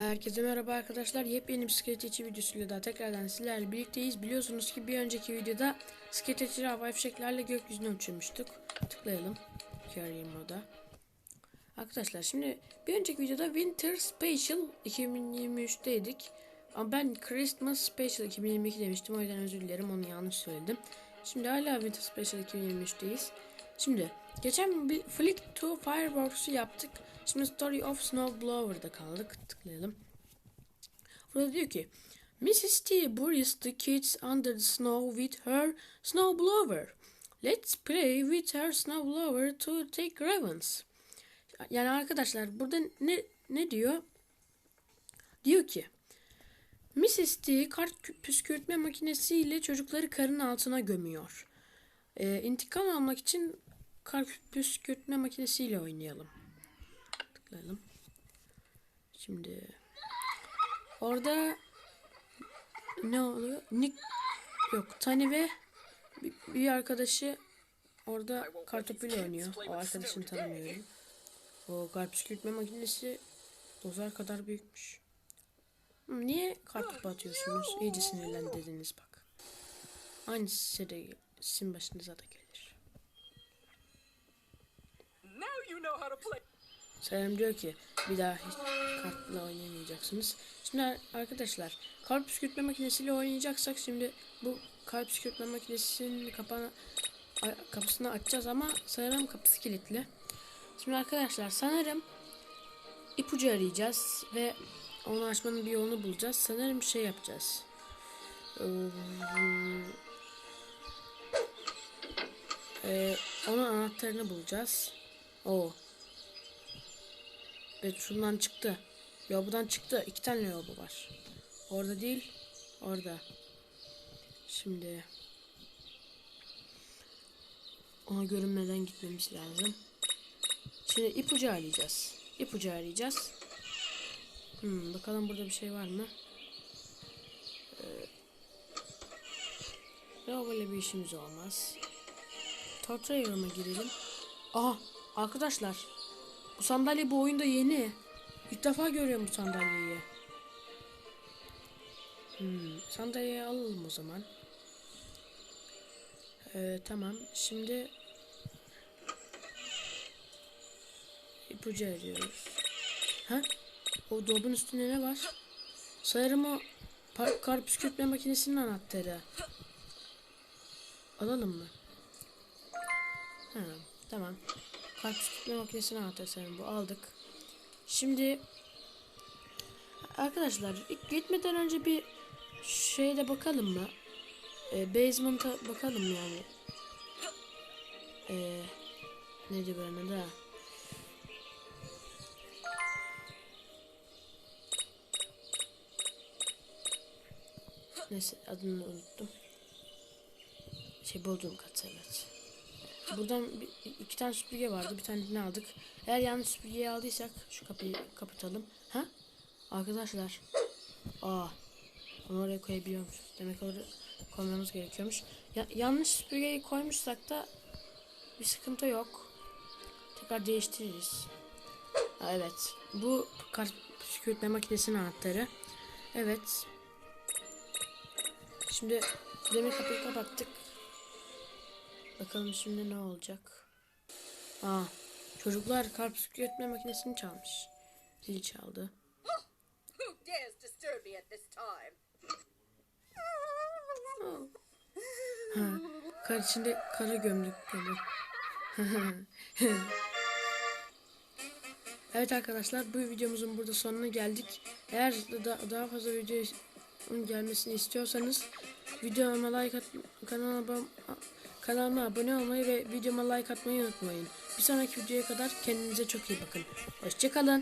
Herkese merhaba arkadaşlar. Yepyeni bir içi videosuyla daha tekrardan sizlerle birlikteyiz. Biliyorsunuz ki bir önceki videoda içi havai fişeklerle gökyüzüne uçurmuştuk. Tıklayalım. Carrier moda. Arkadaşlar şimdi bir önceki videoda Winter Special 2023'teydik. Ama ben Christmas Special 2022 demiştim. O yüzden özür dilerim. Onu yanlış söyledim. Şimdi hala Winter Special 2023'teyiz. Şimdi geçen bir Flick to Fireworks'u yaptık. Şimdi Story of Snowblower'da kaldık. Tıklayalım. Burada diyor ki Mrs. T buries the kids under the snow with her snowblower. Let's play with her snowblower to take revenge. Yani arkadaşlar burada ne ne diyor? Diyor ki Mrs. T kar püskürtme makinesiyle çocukları karın altına gömüyor. Ee, intikam almak için kar püskürtme makinesiyle oynayalım. Tıklayalım. Şimdi orada ne oluyor? Nick yok Tani ve bir, arkadaşı orada kartopuyla oynuyor. O arkadaşını tanımıyorum. O kar püskürtme makinesi dozar kadar büyükmüş. Hı, Niye kartopu atıyorsunuz? İyice sinirlendirdiniz bak. Aynısı size de sizin başınıza da gelir. Now you know how to play. Selam diyor ki bir daha hiç kartla oynamayacaksınız. Şimdi ar- arkadaşlar kar püskürtme makinesiyle oynayacaksak şimdi bu kar püskürtme makinesinin kapağını kapısını açacağız ama sanırım kapısı kilitli. Şimdi arkadaşlar sanırım ipucu arayacağız ve onu açmanın bir yolunu bulacağız. Sanırım şey yapacağız. Ee, onun anahtarını bulacağız. O. Evet şundan çıktı. Lobudan çıktı. İki tane lobu var. Orada değil. Orada. Şimdi. Ona görünmeden gitmemiz lazım. Şimdi ipucu arayacağız. İpucu arayacağız. Hmm, bakalım burada bir şey var mı? Ee, yok böyle bir işimiz olmaz. Tortraver'a girelim. Aha arkadaşlar. Bu sandalye bu oyunda yeni. İlk defa görüyorum bu sandalyeyi. Hmm, sandalyeyi alalım o zaman. Ee, tamam. Şimdi ipucu arıyoruz. Ha? O dolabın üstünde ne var? Sanırım o kar püskürtme makinesinin anahtarı. Alalım mı? Ha, tamam. Kalp püskürtme makinesini anahtarı bu aldık. Şimdi arkadaşlar gitmeden önce bir şeyde bakalım mı? Ee, basement'a bakalım yani. Ee, neydi buranın adı? Neyse adını unuttum. Şey Bodrum katı evet. Buradan bir, iki tane süpürge vardı. Bir tanesini aldık. Eğer yanlış süpürgeyi aldıysak şu kapıyı kapatalım. Ha? Arkadaşlar. Aa. Onu oraya koyabiliyormuşuz. Demek oraya koymamız gerekiyormuş. Ya, yanlış süpürgeyi koymuşsak da bir sıkıntı yok. Tekrar değiştiririz. Ha, evet. Bu kar püskürtme makinesinin anahtarı. Evet. Şimdi demir kapıyı kapattık. Bakalım şimdi ne olacak. Aa, çocuklar kar püskürtme makinesini çalmış. Zil çaldı. Ha, kar içinde kara gömdük gömdük. evet arkadaşlar bu videomuzun burada sonuna geldik. Eğer da, daha fazla video gelmesini istiyorsanız videoma like at kanala, abone- kanalıma abone olmayı ve videoma like atmayı unutmayın. Bir sonraki videoya kadar kendinize çok iyi bakın. Hoşçakalın.